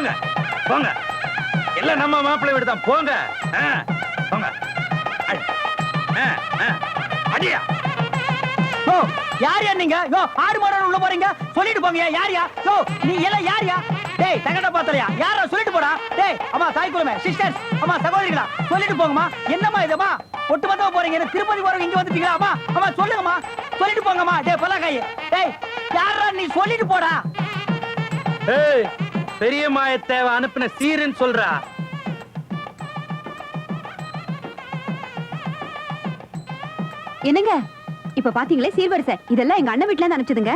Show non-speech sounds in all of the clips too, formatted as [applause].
போங்க போங்க. எல்லாம் நம்ம மாப்பிள்ளை வீடு தான். போங்க. போங்க. அடியா. ஓ யார் யா நீங்க? யோ ஆடு மாடு உள்ள போறீங்க? சொல்லிட்டு போங்க யார் யா? நீ எல்லாம் யார் யா? டேய் தகட பாத்தலையா யாரா சொல்லிட்டு போடா. டேய் அம்மா தாய் குலமே சிஸ்டர்ஸ் அம்மா சகோதரிகளா சொல்லிட்டு போங்கம்மா. என்னம்மா இதம்மா ஒட்டுமொத்தமா போறீங்க என்ன திருப்பதி போறவங்க இங்க வந்துட்டீங்களா அம்மா? அம்மா சொல்லுங்கம்மா. சொல்லிட்டு போங்கம்மா. டேய் பல்லாக்காய். டேய் யாரா நீ சொல்லிட்டு போடா. ஏய் பெரிய மாய தேவை அனுப்பின சீருன்னு சொல்றா. என்னங்க? இப்ப பாத்தீங்களே சீர்வரிசை இதெல்லாம் எங்க அண்ணன் வீட்ல இருந்து அனுப்பிச்சதுங்க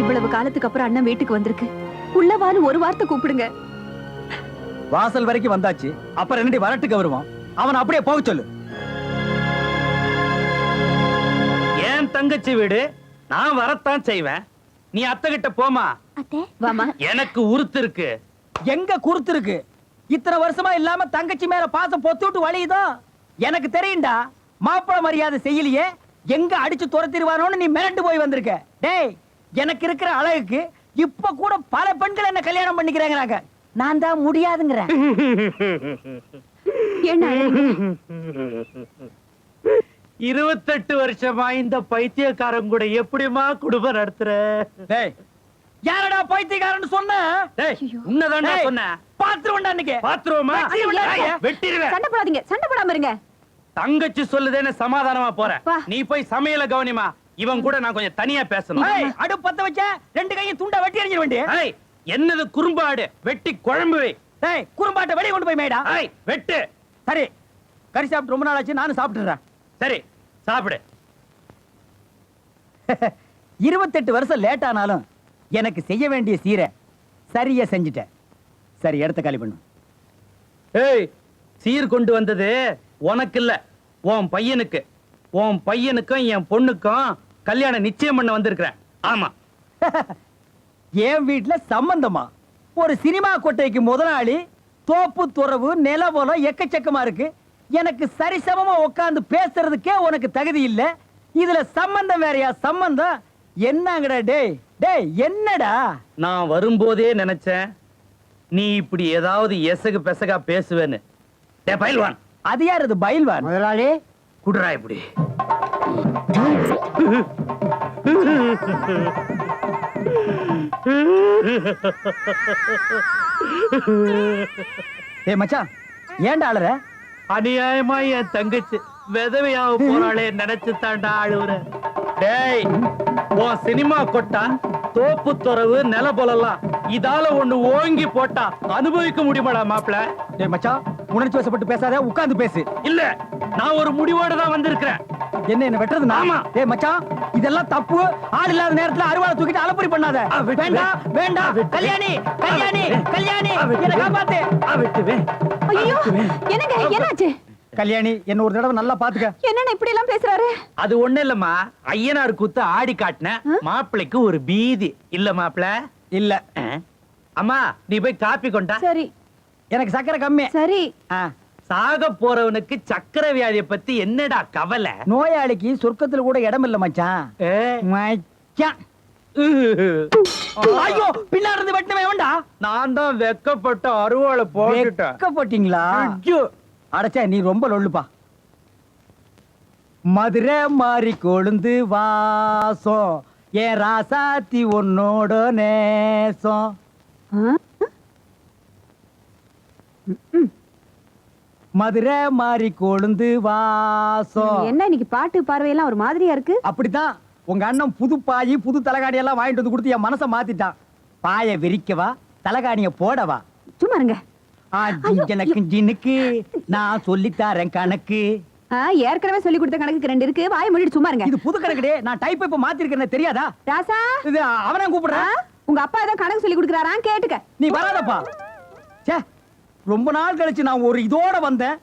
இவ்வளவு காலத்துக்கு அப்புறம் அண்ணன் வீட்டுக்கு வந்திருக்கு. உள்ளவான்னு ஒரு வார்த்தை கூப்பிடுங்க. வாசல் வரைக்கும் வந்தாச்சு. அப்புறம் என்னடி வரட்டுக்கு வருவான்? அவன் அப்படியே போக சொல்லு. ஏன் தங்கச்சி வீடு? நான் வரத்தான் செய்வேன். நீ அத்தை கிட்ட போமா வாமா எனக்கு உருத்து இருக்கு. எங்க குறுத்து இருக்கு? இத்தனை வருஷமா இல்லாம தங்கச்சி மேல பாசம் பொத்துட்டு வழியுதோ? எனக்கு தெரியும்டா மாப்பிள மரியாதை செய்யலையே எங்க அடிச்சு துரத்திடுவானோன்னு நீ மிரண்டு போய் வந்திருக்க. டேய் எனக்கு இருக்கிற அழகுக்கு இப்ப கூட பல பெண்கள் என்ன கல்யாணம் பண்ணிக்கிறாங்க நான் தான் முடியாதுங்கிறேன். என்ன? இருபத்தெட்டு வருஷமா இந்த பைத்தியக்காரன் கூட எப்படிமா குடும்பம் நடத்துற? டேய். யாரடா பைத்தியக்காரன்னு சொன்ன? டேய் உன்னதான்டா டேய், சொன்னேன் பாத்துருவோம்டா அன்னைக்கு. பாத்துருவோமா? வெட்டிடுவேன். சண்டை போடாதீங்க சண்டை போடாம இருங்க. தங்கச்சி சொல்லுதேன்னு சமாதானமா போறேன் வா. நீ போய் சமையல கவனிமா இவன் கூட நான் கொஞ்சம் தனியா பேசணும். ஏய், அடுப்பு பத்த வச்ச? ரெண்டு கையும் துண்டா வெட்டி எறிஞ்சிட வேண்டிய? என்னது குறும்பாடு? வெட்டி குழம்பு வை. டேய் குறும்பாட்டை வெளிய கொண்டு போய் மேடா. ஏய், வெட்டு. சரி கறி சாப்பிட்டு ரொம்ப நாள் ஆச்சு நானும் சாப்பிட்டுறேன் சரி சாப்பிடு. [laughs] இருபத்தெட்டு வருஷம் லேட் ஆனாலும் எனக்கு செய்ய வேண்டிய சீரை சரியா செஞ்சுட்டேன். சரி இடத்த காலி பண்ணு. ஏய் சீர் கொண்டு வந்தது உனக்கு இல்ல உன் பையனுக்கு. உன் பையனுக்கும் என் பொண்ணுக்கும் கல்யாணம் நிச்சயம் பண்ண வந்திருக்கிறேன். ஆமா. [laughs] என் வீட்டுல சம்பந்தமா? ஒரு சினிமா கொட்டைக்கு முதலாளி தோப்பு துறவு நிலவலம் எக்கச்சக்கமா இருக்கு. எனக்கு சரிசமமா உட்கார்ந்து பேசுறதுக்கே உனக்கு தகுதி இல்ல. இதுல சம்பந்தம் வேறயா? சம்பந்தம்? என்னங்கடா டேய் டேய் என்னடா? நான் வரும்போதே நினைச்சேன் நீ இப்படி ஏதாவது எசகு பெசகா பேசுவேன்னு. டே பயில்வான் அது யார் இது பயில்வான் முதலாளி. குடுறா இப்படி. [laughs] ஏய் மச்சான் ஏன்டா அழற? அநியாயமா என் தங்கச்சி. விதவையாக போறாளே நினைச்சு தாண்டா அழுவுற. டேய் உன் சினிமா கொட்டா தோப்பு துறவு நில போலலாம் இதால ஒண்ணு ஓங்கி போட்டா அனுபவிக்க முடியுமாடா மாப்பிள? டேய் மச்சான் உணர்ச்சி வசப்பட்டு பேசாத உட்கார்ந்து பேசு. இல்ல நான் ஒரு முடிவோட தான் வந்திருக்கிறேன். என்ன என்ன வெட்டுறது ஆமா. டேய் மச்சான் இதெல்லாம் தப்பு. ஆள் இல்லாத நேரத்துல அருவாளை தூக்கிட்டு அலப்பறி பண்ணாத. வேண்டாம். வேண்டாம். கல்யாணி கல்யாணி. கல்யாணி ஆ, வெட்டு. என்ன காப்பாத்து. ஐயோ என்னங்க என்னாச்சு? கல்யாணி என்ன ஒரு தடவை நல்லா பாத்துக்க. என்னண்ணா இப்படி எல்லாம் பேசுறாரு? அது ஒண்ணு இல்லம்மா. ஐயனார் கூத்து ஆடி காட்டின. மாப்பிளைக்கு ஒரு பீதி. இல்ல மாப்பிள? இல்ல. அம்மா நீ போய் காப்பி கொண்டா. சரி. எனக்கு சக்கரை கம்மி. சரி. ஆ, சாக போறவனுக்கு சக்கரை வியாதிய பத்தி என்னடா கவலை? நோயாளிக்கு சொர்க்கத்துல கூட இடம் இல்ல மச்சான்? மச்சான். ஐயோ பின்னாடி இருந்து வெட்டவே வேண்டா நான் தான் வெக்கப்பட்ட அருவாளை போட்டுட்டேன். வெக்கப்பட்டீங்களா? ஐயோ. அடச்சே நீ ரொம்ப லொல்லுப்பா. மதுரை மாறி கொழுந்து வாசம். என் ராசாத்தி உன்னோட நேசம்? மதுரை மாறி கொழுந்து வாசம். என்ன இன்னைக்கு பாட்டு பார்வையெல்லாம் ஒரு மாதிரியா இருக்கு? அப்படித்தான். உங்க அண்ணன் புது பாயி புது தலகாணி எல்லாம் வாங்கிட்டு வந்து கொடுத்து என் மனசை மாத்திட்டான். பாய விரிக்கவா தலகாணிய போடவா சும்மா இருங்க. ஜிஞ்சனக்கு ஜினுக்கு நான் சொல்லித்தாரேன் கணக்கு. ஏற்கனவே சொல்லி கொடுத்த கணக்கு ரெண்டு இருக்கு. வாய மூடிட்டு சும்மா இருங்க. இது புது கணக்குடே நான் டைப் இப்ப மாத்திருக்கேன் தெரியாதா? ராசா? இது அவனை கூப்பிடுறேன் உங்க அப்பா ஏதோ கணக்கு சொல்லி கொடுக்குறாராம் கேட்டுக்க. நீ வராதப்பா. ச்சே ரொம்ப நாள் கழிச்சு நான் ஒரு இதோட வந்தேன்.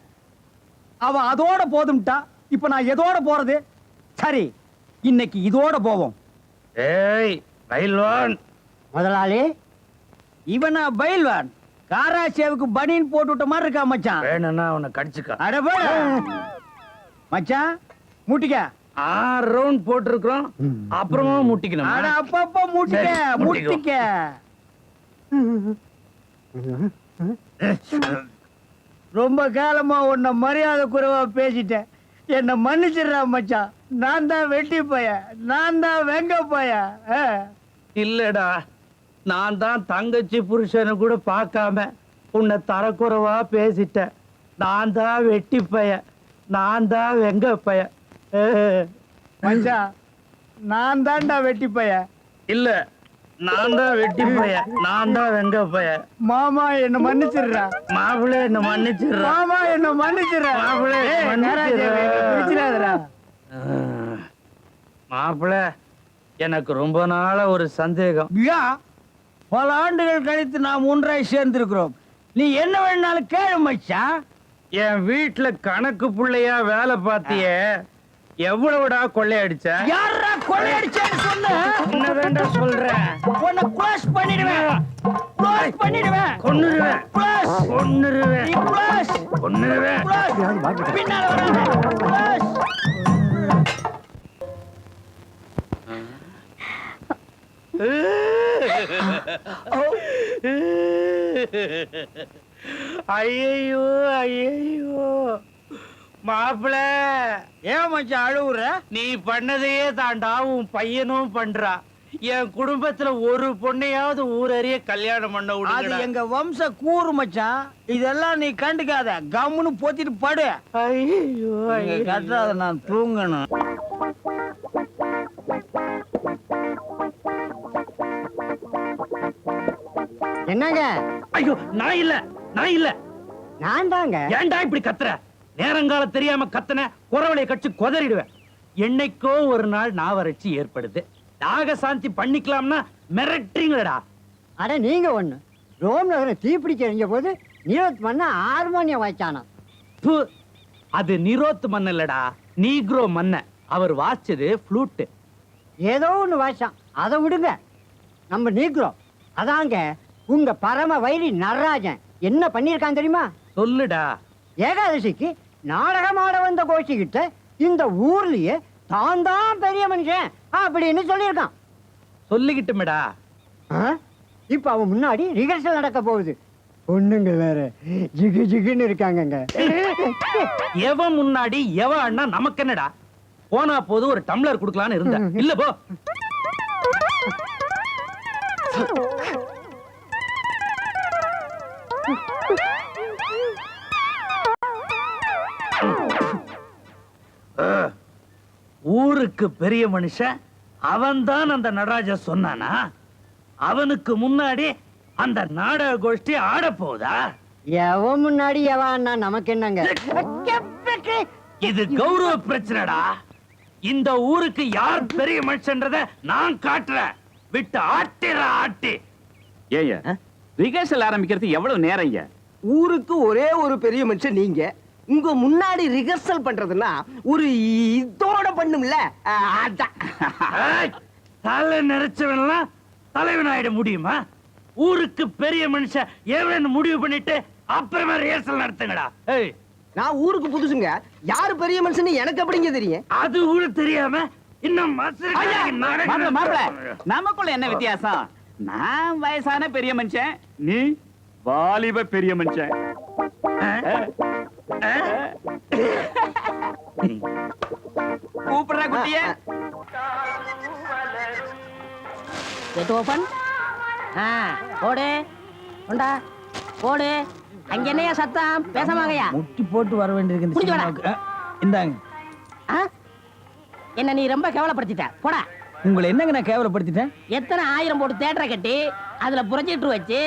அவ அதோட போதும்ட்டா. இப்ப நான் எதோட போறது? சரி இன்னைக்கு இதோட போவோம். ஏய் பயில்வான் முதலாளி இவனா பயில்வான் காராசேவுக்கு பனியன் போட்டு விட்ட மாதிரி இருக்கா மச்சான்? வேணும்னா அவனை கடிச்சுக்க. அட போடா. மச்சான் முட்டிக்க. ஆறு ரவுண்ட் போட்டிருக்கிறோம். அப்புறமா முட்டிக்கணும். அட அப்பப்ப முட்டிக்க முட்டிக்கோ. ரொம்ப காலமா உன்னை மரியாதை குறைவா பேசிட்டேன். என்ன மன்னிச்சிடுறா மச்சான். நான் தான் வெட்டி பைய நான் தான் வெங்க பைய இல்லடா. நான் தான் தங்கச்சி புருஷனை கூட பார்க்காம உன்னை தரக்குறைவா பேசிட்டேன். நான் தான் வெட்டி பைய நான் தான் வெங்க பைய மச்சான் நான் தான்டா வெட்டி பைய இல்ல. நான் தான் வெட்டி பைய நான் தான் வெங்க பைய. மாமா என்ன மன்னிச்சிடுறா. மாப்பிள்ளை என்ன மன்னிச்சிடுறா. மாமா என்ன மன்னிச்சிடுறா. மாப்பிள்ளை. மாப்பிள்ள எனக்கு ரொம்ப நாளா ஒரு சந்தேகம். பல ஆண்டுகள் கழித்து நாம் ஒன்றாய் சேர்ந்திருக்கிறோம். நீ என்ன வேணாலும் கேளு மச்சான் என் வீட்டுல கணக்கு புள்ளையா வேலை பார்த்தியே. எவ்வளவுடா கொள்ளையடிச்ச? யாரா கொள்ளையடிச்சேன்னு சொல்லு என்னதான்டா சொல்றேன் உன்னை க்ளோஸ் பண்ணிடுவேன். க்ளோஸ் பண்ணிடுவேன். க்ளோஸ் கொன்னுருவேன். நீ க்ளோஸ் கொன்னுருவேன். க்ளோஸ் பின்னால வராத. க்ளோஸ் ஐயோ ஐயோ மாப்பிள ஏன் மச்சான் அழுவுற? நீ பண்ணதையே தாண்டா உன் பையனும் பண்றா. என் குடும்பத்துல ஒரு பொண்ணையாவது ஊரறிய கல்யாணம் பண்ண அது விடுங்கடா எங்க வம்ச கூறு மச்சான். இதெல்லாம் நீ கண்டுக்காத. கம்முன்னு போத்திட்டு படு. கட்டுறாத நான் தூங்கணும். என்னங்க? ஐயோ நான் இல்ல நான் இல்ல. நான் தாங்க. ஏன்டா இப்படி கத்துற? நேரங்கால தெரியாம கத்துன குறவளைய கட்சி கொதறிடுவேன். என்னைக்கோ ஒரு நாள் நாவறட்சி ஏற்படுது. யாக சாந்தி பண்ணிக்கலாம்னா மிரட்டுறீங்களடா. அட நீங்க ஒண்ணு. ரோம் நகரம் தீப்பிடிச்சு எறிஞ்ச போது நீரத் மண்ண ஹார்மோனியம் வாய்ச்சானா? ப்பு, அது நிரோத் மன்ன இல்லடா. நீக்ரோ மன்ன. அவர் வாச்சது ஃப்ளூட் ஏதோ ஒண்ணு வாய்ச்சான் அதை விடுங்க. நம்ம நீக்கிறோம் அதாங்க உங்க பரம வைரி நடராஜன். என்ன பண்ணியிருக்கான் தெரியுமா? சொல்லுடா. ஏகாதசிக்கு நாடகம் ஆட வந்த கோஷ்டிக்கிட்ட இந்த ஊர்லயே தான் தான் பெரிய மனுஷன் அப்படின்னு சொல்லியிருக்கான். சொல்லிக்கிட்டுமேடா? இப்ப அவன் முன்னாடி ரிஹர்சல் நடக்க போகுது. பொண்ணுங்க வேற ஜிகு ஜிகுன்னு இருக்காங்கங்க. எவன் முன்னாடி எவன் அண்ணா நமக்கு என்னடா? போனா போது ஒரு டம்ளர் குடுக்கலான்னு இருந்த. இல்ல போ. அஹ், [laughs] ஊருக்கு பெரிய மனுஷன் அவன்தான் அந்த நடராஜ சொன்னானா? அவனுக்கு முன்னாடி அந்த நாடக கோஷ்டி ஆட போதா எவன் முன்னாடி எவன் நமக்கு என்னங்க? இது கௌரவ பிரச்சனைடா. இந்த ஊருக்கு யார் பெரிய மனுஷன்றத நான் காட்டுறேன். விட்டு ஆட்டிற ஆட்டி. ஏய்யா ரிஹர்சல் ஆரம்பிக்கிறது எவ்வளவு நேரம் ஊருக்கு ஒரே ஒரு பெரிய மனுஷன் நீங்க. உங்க முன்னாடி ரிஹர்சல் பண்றதுன்னா ஒரு இதோட பண்ணும்ல. அதான். தலை நிறைச்சவன்லாம் தலைவன் ஆயிட முடியுமா? ஊருக்கு பெரிய மனுஷன் எவன் முடிவு பண்ணிட்டு அப்புறமா ரிஹர்சல் நடத்துங்கடா. நான் ஊருக்கு புதுசுங்க. யாரு பெரிய மனுஷன் எனக்கு எப்படிங்க தெரியும்? அது கூட தெரியாம இன்னும். நமக்குள்ள என்ன வித்தியாசம்? நான் வயசான பெரிய மனுஷன் நீ வாலிப பெரிய மனுஷன். கூப்பிடுற குட்டிய. கேட்டு ஓபன் ஆ போடு. கொண்டா போடு. அங்க என்னையா சத்தம்? பேசமாங்கய்யா. முட்டி போட்டு வர வேண்டியிருக்கு இந்தாங்க. ஆ? என்ன நீ ரொம்ப கேவலப்படுத்திட்ட? போடா. உங்களை என்னங்க நான் கேவலப்படுத்திட்டேன்? எத்தனை ஆயிரம் போட்டு தேட்டரை கட்டி அதுல ப்ரொஜெக்டர் வச்சு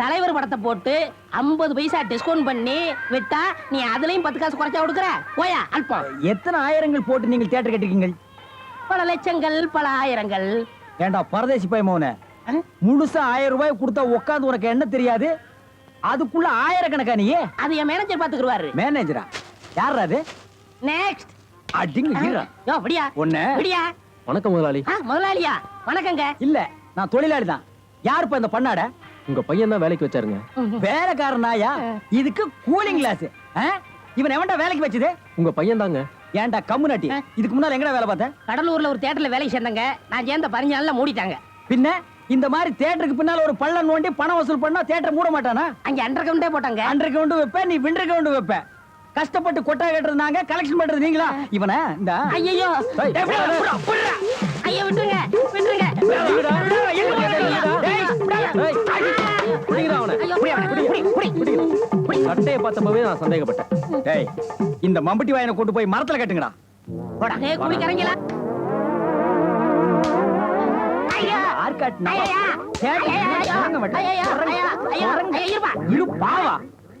தலைவர் படத்தை போட்டு 50 பைசா டிஸ்கவுண்ட் பண்ணி விட்டா நீ அதுலயும் பத்து காசு குறைச்சா கொடுக்குற? போயா அல்பம். எத்தனை ஆயிரங்கள் போட்டு நீங்கள் தேட்டர் கட்டிருக்கீங்க பல லட்சங்கள் பல ஆயிரங்கள். ஏண்டா பரதேசி பைய மௌன? முழுசா ஆயிரம் ரூபாய் கொடுத்தா உட்காந்து உனக்கு என்ன தெரியாது? அதுக்குள்ள ஆயிரக்கணக்கா நீ? அது என் மேனேஜர் பாத்துக்குருவாரு. மேனேஜரா யார் அது? நெக்ஸ்ட் அடிங்க ஹீரோ யோ விடியா. ஒண்ணு. விடியா. வணக்கம் முதலாளி. ஆ, முதலாளியா? வணக்கங்க. இல்ல நான் தொழிலாளி தான் யாருப்பா இந்த பண்ணாட? உங்க பையன் தான் வேலைக்கு வச்சாருங்க. வேலைக்காரனாயா? இதுக்கு கூலிங் கிளாஸ் இவன் எவன்டா வேலைக்கு வச்சது? உங்க பையன் தாங்க. ஏன்டா கம்முனாட்டி இதுக்கு முன்னால எங்கடா வேலை பார்த்த? கடலூர்ல ஒரு தேட்டர்ல வேலைக்கு சேர்ந்தங்க. நான் சேர்ந்த பதினஞ்சு நாள்ல மூடிட்டாங்க. பின்ன? இந்த மாதிரி தியேட்டருக்கு பின்னால ஒரு பள்ளம் நோண்டி பணம் வசூல் பண்ணா தியேட்டர் மூட மாட்டானா? அங்க அண்டர் கவுண்டே போட்டாங்க. அண்டர் கவுண்ட் வைப்ப நீ விண்டர் கவுண்ட் வைப்ப. கஷ்டப்பட்டு கொட்டா கட்டுறது நாங்க கலெக்ஷன் பண்றது நீங்களா? இவன? இந்த. ஐயோ ஐயோ விட்டுருங்க விட்டுருங்க. சட்டையை பார்த்தப்பவே நான் சந்தேகப்பட்டேன் டேய் இந்த மம்பட்டி வாயனை கொண்டு போய் மரத்துல கட்டுங்கடா டேய்,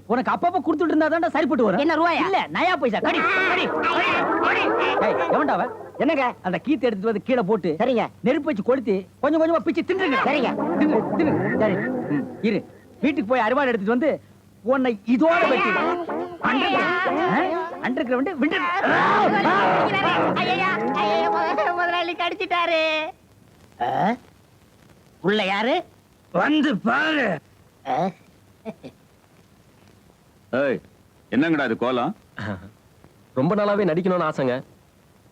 உனக்கு அப்பப்ப குடுத்துட்டு இருந்தா தான்டா சரிப்பட்டு வரும் என்ன ரூபாய் இல்ல நயா பைசா கடி கடி என்னங்க அந்த கீத்து எடுத்துட்டு வந்து கீழே போட்டு சரிங்க நெருப்பு வச்சு கொளுத்தி கொஞ்சம் கொஞ்சமா பிச்சு தின்றுங்க சரிங்க. தின்னு தின்னு சரி இரு வீட்டுக்கு போய் அருவாள் எடுத்துட்டு வந்து உன்னை இதோட வெட்டி அண்டர் கிரவுண்ட் முதலாளி கடிச்சிட்டாரு? உள்ள யாரு? வந்து பாரு. என்னங்கடா இது கோலம்? ரொம்ப நாளாவே நடிக்கணும்னு ஆசைங்க.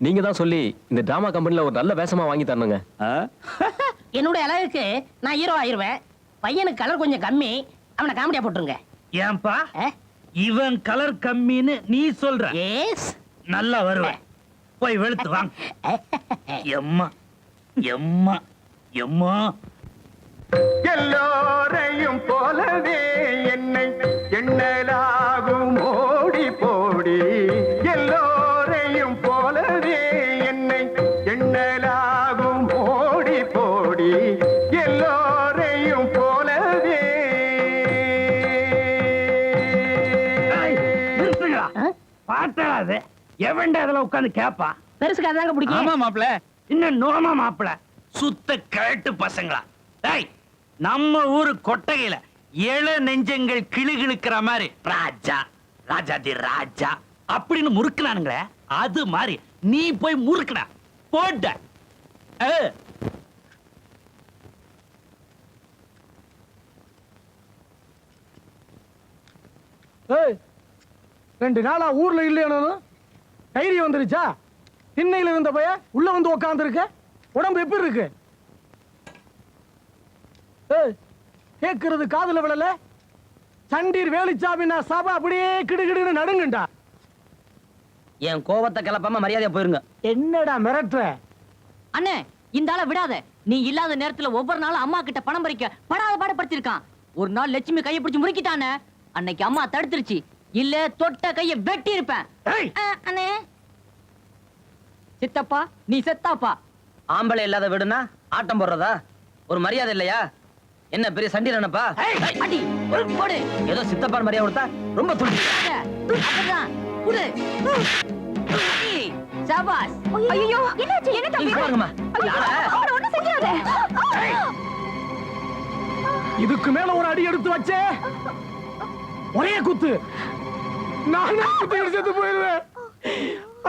நீங்க தான் சொல்லி இந்த டிராமா கம்பெனில ஒரு நல்ல வேஷமா வாங்கி தரணுங்க. ஆ? என்னுடைய அளவுக்கு நான் ஹீரோ ஆயிருவேன் பையனுக்கு கலர் கொஞ்சம் கம்மி. அவனை காமெடியா போட்டுருங்க. ஏன்பா? இவன் கலர் கம்மின்னு நீ சொல்ற. எஸ் நல்லா வருவேன் போய் வெளுத்து வாங்க. [laughs] எம்மா எம்மா எம்மா. எல்லோரையும் போலவே என்னை எண்ணலாகும் பாட்டாது எவன்டா அதுல உட்கார்ந்து கேப்பா? பெருசுக்கு அதாங்க பிடிக்கும். ஆமா மாப்ள இன்னும் நோமா மாப்பிள? சுத்த கழட்டு பசங்களா. டேய் நம்ம ஊரு கொட்டகையில ஏழ நெஞ்சங்கள் கிளுகிழுக்கிற மாதிரி. ராஜா ராஜாதி ராஜா. அப்படின்னு முறுக்குனானுங்களே அது மாதிரி. நீ போய் முறுக்குடா. போட்ட ஆ. ஏய் ரெண்டு நாளா ஊர்ல இல்லையானு தைரியம் வந்துருச்சா? திண்ணையில இருந்த பைய உள்ள வந்து உக்காந்துருக்க. உடம்பு எப்படி இருக்கு? ஏய் கேக்குறது காதுல விழல. சண்டீர் வேலிச்சாமினா சபை அப்படியே கிடுகிடுன்னு நடுங்குண்டா. என் கோவத்தை கிளப்பாம மரியாதையா போயிருங்க. என்னடா மிரட்டுற? அண்ணே இந்த ஆளை விடாத. நீ இல்லாத நேரத்துல ஒவ்வொரு நாளும் அம்மா கிட்ட பணம் பறிக்க படாத பாடுபடுத்திருக்கான் ஒரு நாள் லட்சுமி கையை பிடிச்சு முறுக்கிட்டானே. அன்னைக்கு அம்மா தடுத்துருச்சு. இல்ல தொட்ட கைய வெட்டி இருப்பேன் ஏய் அண்ணே. சித்தப்பா நீ செத்தாப்பா. ஆம்பளை இல்லாத வீடுனா ஆட்டம் போடுறதா? ஒரு மரியாதை இல்லையா? என்ன பெரிய சண்டி நினைப்பா போடு. ஏதோ சித்தப்பான் மரியாதை கொடுத்தா ரொம்ப சபாஸ் ஐயோ என்னாச்சு? என்ன தம்பி? பாருங்கம்மா. அவனை ஒண்ணும் செஞ்சிடாத இதுக்கு மேல ஒரு அடி எடுத்து வச்சே. ஒரே குத்து. நான் குத்து செத்து போயிருவேன்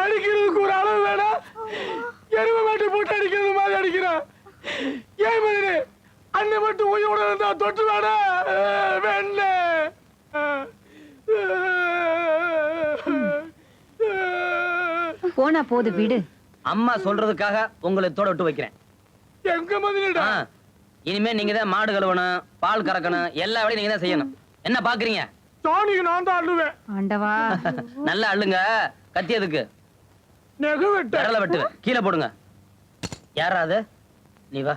அடிக்கிறதுக்கு ஒரு அளவு வேணாம். எருமை மாட்டு போட்டு அடிக்கிறது மாதிரி அடிக்கிறான். ஏன் மதினே அண்ணன் மட்டும் உயிரோட இருந்தா தொட்டு வேணா. வேண்ட. போனா போது விடு. அம்மா சொல்றதுக்காக உங்களை தோட விட்டு வைக்கிறேன். எங்க மதினடா? இனிமே நீங்க தான் மாடு கழுவணும் பால் கறக்கணும் எல்லா வேலையும் நீங்க தான் செய்யணும். என்ன பாக்குறீங்க? சாணிக்கு நான் தான் அள்ளுவேன். ஆண்டவா. நல்லா அள்ளுங்க. கத்தி எதுக்கு? நெகு வெட்ட. விரல வெட்டுவேன். கீழே போடுங்க. யாரா அது? நீ வா.